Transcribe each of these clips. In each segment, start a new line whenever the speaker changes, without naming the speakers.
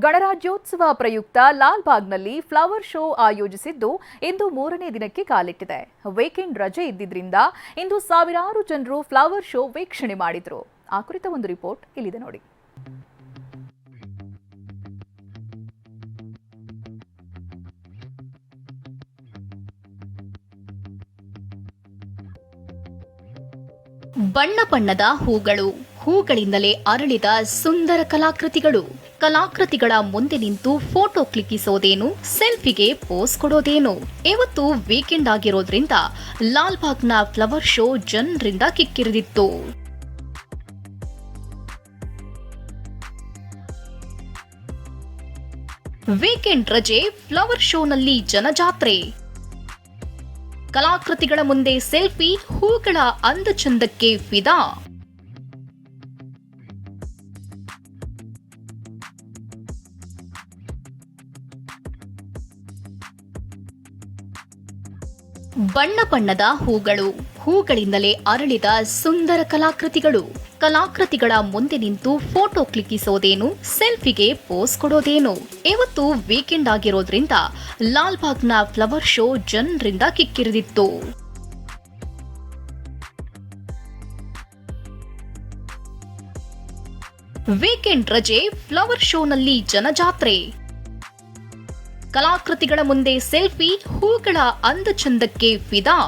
ಗಣರಾಜ್ಯೋತ್ಸವ ಪ್ರಯುಕ್ತ ಲಾಲ್ಬಾಗ್ನಲ್ಲಿ flower show ಆಯೋಜಿಸಿದ್ದು ಇಂದು ಮೂರನೇ ದಿನಕ್ಕೆ ಕಾಲಿಟ್ಟಿದೆ. ವೀಕೆಂಡ್ ರಜೆ ಇದ್ದಿದ್ರಿಂದ ಇಂದು ಸಾವಿರಾರು ಜನರು ಫ್ಲವರ್ ಶೋ ವೀಕ್ಷಣೆ ಮಾಡಿದ್ರು. ಆ ಕುರಿತ ಒಂದು ರಿಪೋರ್ಟ್ ಇಲ್ಲಿದೆ ನೋಡಿ.
ಬಣ್ಣ ಬಣ್ಣದ ಹೂಗಳು, ಹೂಗಳಿಂದಲೇ ಅರಳಿದ ಸುಂದರ ಕಲಾಕೃತಿಗಳು. ಕಲಾಕೃತಿಗಳ ಮುಂದೆ ನಿಂತು ಫೋಟೋ ಕ್ಲಿಕ್ಕಿಸೋದೇನು, ಸೆಲ್ಫಿಗೆ ಪೋಸ್ ಕೊಡೋದೇನು? ಇವತ್ತು ವೀಕೆಂಡ್ ಆಗಿರೋದ್ರಿಂದ ಲಾಲ್ಬಾಗ್ನ ಫ್ಲವರ್ ಶೋ ಜನರಿಂದ ಕಿಕ್ಕಿರಿದಿತ್ತು. ವೀಕೆಂಡ್ ರಜೆ, ಫ್ಲವರ್ ಶೋನಲ್ಲಿ ಜನಜಾತ್ರೆ. ಕಲಾಕೃತಿಗಳ ಮುಂದೆ ಸೆಲ್ಫಿ, ಹೂಗಳ ಅಂದ ಚಂದಕ್ಕೆ ಫಿದಾ ಬಣ್ಣ ಬಣ್ಣದ ಹೂಗಳು, ಹೂಗಳಿಂದಲೇ ಅರಳಿದ ಸುಂದರ ಕಲಾಕೃತಿಗಳು. ಕಲಾಕೃತಿಗಳ ಮುಂದೆ ನಿಂತು ಫೋಟೋ ಕ್ಲಿಕ್ಕಿಸೋದೇನು, ಸೆಲ್ಫಿಗೆ ಪೋಸ್ ಕೊಡೋದೇನು? ಇವತ್ತು ವೀಕೆಂಡ್ ಆಗಿರೋದ್ರಿಂದ ಲಾಲ್ಬಾಗ್ನ ಫ್ಲವರ್ ಶೋ ಜನರಿಂದ ಕಿಕ್ಕಿರಿದಿತ್ತು. ವೀಕೆಂಡ್ ರಜೆ, ಫ್ಲವರ್ ಶೋನಲ್ಲಿ ಜನಜಾತ್ರೆ. ಕಲಾಕೃತಿಗಳ ಮುಂದೆ ಸೆಲ್ಫಿ ಹೂಗಳ ಅಂದಚಂದಕ್ಕೆ ಫಿದಾ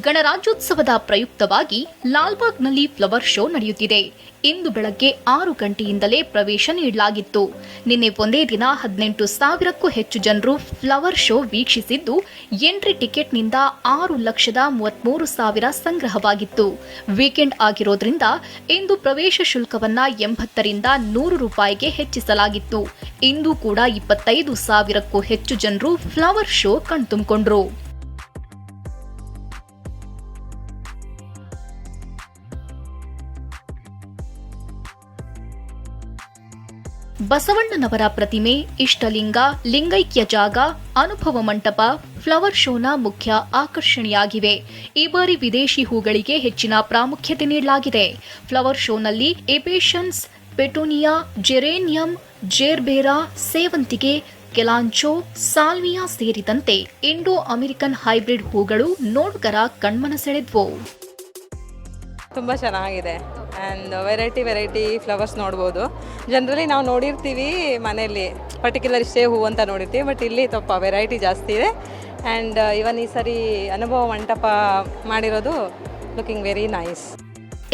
ಗಣರಾಜ್ಯೋತ್ಸವದ ಪ್ರಯುಕ್ತವಾಗಿ ಲಾಲ್ಬಾಗ್ನಲ್ಲಿ ಫ್ಲವರ್ ಶೋ ನಡೆಯುತ್ತಿದೆ. ಇಂದು ಬೆಳಗ್ಗೆ ಆರು ಗಂಟೆಯಿಂದಲೇ ಪ್ರವೇಶ ನೀಡಲಾಗಿತ್ತು. ನಿನ್ನೆ ಒಂದೇ ದಿನ ಹದಿನೆಂಟು ಸಾವಿರಕ್ಕೂ ಹೆಚ್ಚು ಜನರು ಫ್ಲವರ್ ಶೋ ವೀಕ್ಷಿಸಿದ್ದು, ಎಂಟ್ರಿ ಟಿಕೆಟ್ನಿಂದ ಆರು ಲಕ್ಷದ ಮೂವತ್ಮೂರು ಸಾವಿರ ಸಂಗ್ರಹವಾಗಿತ್ತು. ವೀಕೆಂಡ್ ಆಗಿರೋದ್ರಿಂದ ಇಂದು ಪ್ರವೇಶ ಶುಲ್ಕವನ್ನ ಎಂಬತ್ತರಿಂದ ನೂರು ರೂಪಾಯಿಗೆ ಹೆಚ್ಚಿಸಲಾಗಿತ್ತು. ಇಂದು ಕೂಡ ಇಪ್ಪತ್ತೈದು ಸಾವಿರಕ್ಕೂ ಹೆಚ್ಚು ಜನರು ಫ್ಲವರ್ ಶೋ ಕಣ್ತುಂಬಿಕೊಂಡ್ರು. ಬಸವಣ್ಣನವರ ಪ್ರತಿಮೆ, ಇಷ್ಟಲಿಂಗ, ಲಿಂಗೈಕ್ಯ ಜಾಗ, ಅನುಭವ ಮಂಟಪ, ಫ್ಲವರ್ ಶೋನ ಮುಖ್ಯ ಆಕರ್ಷಣೆಯಾಗಿವೆ. ಈ ಬಾರಿ ವಿದೇಶಿ ಹೂಗಳಿಗೆ ಹೆಚ್ಚಿನ ಪ್ರಾಮುಖ್ಯತೆ ನೀಡಲಾಗಿದೆ. ಫ್ಲವರ್ ಶೋನಲ್ಲಿ ಎಪೇಷನ್ಸ್ ಪೆಟೋನಿಯಾ, ಜೆರೇನಿಯಂ, ಜೇರ್ಬೇರಾ, ಸೇವಂತಿಗೆ, ಕೆಲಾಂಚೋ, ಸಾಲ್ವಿಯಾ ಸೇರಿದಂತೆ ಇಂಡೋ ಅಮೆರಿಕನ್ ಹೈಬ್ರಿಡ್ ಹೂಗಳು ನೋಡುಗರ ಕಣ್ಮನ ಸೆಳೆದ್ವು
ತುಂಬಾ ಚೆನ್ನಾಗಿದೆ. ಆ್ಯಂಡ್ ವೆರೈಟಿ ವೆರೈಟಿ ಫ್ಲವರ್ಸ್ ನೋಡ್ಬೋದು. ಜನರಲಿ ನಾವು ನೋಡಿರ್ತೀವಿ ಮನೆಯಲ್ಲಿ. ಪರ್ಟಿಕ್ಯುಲರ್ ಇಷ್ಟೇ ಹೂವು ಅಂತ ನೋಡಿರ್ತೀವಿ ಬಟ್ ಇಲ್ಲಿ ಸ್ವಲ್ಪ ವೆರೈಟಿ ಜಾಸ್ತಿ ಇದೆ. ಆ್ಯಂಡ್ ಇವನ್ ಈ ಸರಿ ಅನುಭವ ಮಂಟಪ ಮಾಡಿರೋದು ಲುಕಿಂಗ್ ವೆರಿ ನೈಸ್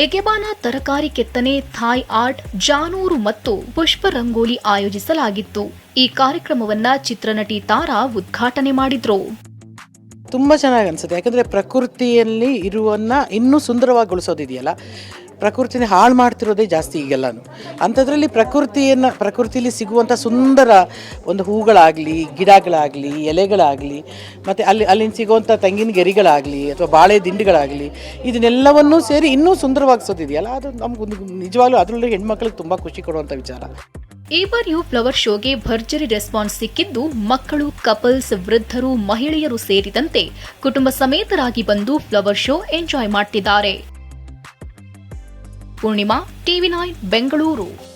ಎಗೆಬಾನ ತರಕಾರಿ ಕೆತ್ತನೆ ಥಾಯ್ ಆರ್ಟ್ ಜಾನೂರು ಮತ್ತು ಪುಷ್ಪ ರಂಗೋಲಿ ಆಯೋಜಿಸಲಾಗಿತ್ತು. ಈ ಕಾರ್ಯಕ್ರಮವನ್ನ ಚಿತ್ರನಟಿ ತಾರಾ ಉದ್ಘಾಟನೆ ಮಾಡಿದ್ರು.
ತುಂಬ ಚೆನ್ನಾಗಿ ಅನಿಸುತ್ತೆ. ಯಾಕಂದರೆ ಪ್ರಕೃತಿಯಲ್ಲಿ ಇರುವನ್ನ ಇನ್ನೂ ಸುಂದರವಾಗಿ ಸುಂದರವಾಗಿಗೊಳಿಸೋದಿದೆಯಲ್ಲ ಪ್ರಕೃತಿನ ಹಾಳು ಮಾಡ್ತಿರೋದೇ ಜಾಸ್ತಿ ಈಗೆಲ್ಲ. ಅಂಥದ್ರಲ್ಲಿ ಪ್ರಕೃತಿಯನ್ನು ಪ್ರಕೃತಿಯಲ್ಲಿ ಸಿಗುವಂಥ ಸುಂದರ ಒಂದು ಹೂಗಳಾಗಲಿ, ಗಿಡಗಳಾಗಲಿ, ಎಲೆಗಳಾಗಲಿ, ಮತ್ತು ಅಲ್ಲಿ ಅಲ್ಲಿನ ಸಿಗುವಂಥ ತೆಂಗಿನ ಗೆರಿಗಳಾಗಲಿ ಅಥವಾ ಬಾಳೆ ದಿಂಡುಗಳಾಗಲಿ, ಇದನ್ನೆಲ್ಲವನ್ನೂ ಸೇರಿ ಇನ್ನೂ ಸುಂದರವಾಗಿಸೋದಿದೆಯಲ್ಲ ಅದು ನಮ್ಗೊಂದು ನಿಜವಾಗ್ಲೂ ಅದರಲ್ಲಿ ಹೆಣ್ಮಕ್ಳಿಗೆ ತುಂಬ ಖುಷಿ ಕೊಡುವಂಥ ವಿಚಾರ.
ಈ ಬಾರಿಯೂ ಫ್ಲವರ್ ಶೋಗೆ ಭರ್ಜರಿ ರೆಸ್ಪಾನ್ಸ್ ಸಿಕ್ಕಿದ್ದು ಮಕ್ಕಳು ಕಪಲ್ಸ್ ವೃದ್ಧರು, ಮಹಿಳೆಯರು ಸೇರಿದಂತೆ ಕುಟುಂಬ ಸಮೇತರಾಗಿ ಬಂದು ಫ್ಲವರ್ ಶೋ ಎಂಜಾಯ್ ಮಾಡ್ತಿದ್ದಾರೆ. Poornima TV nine Bengaluru.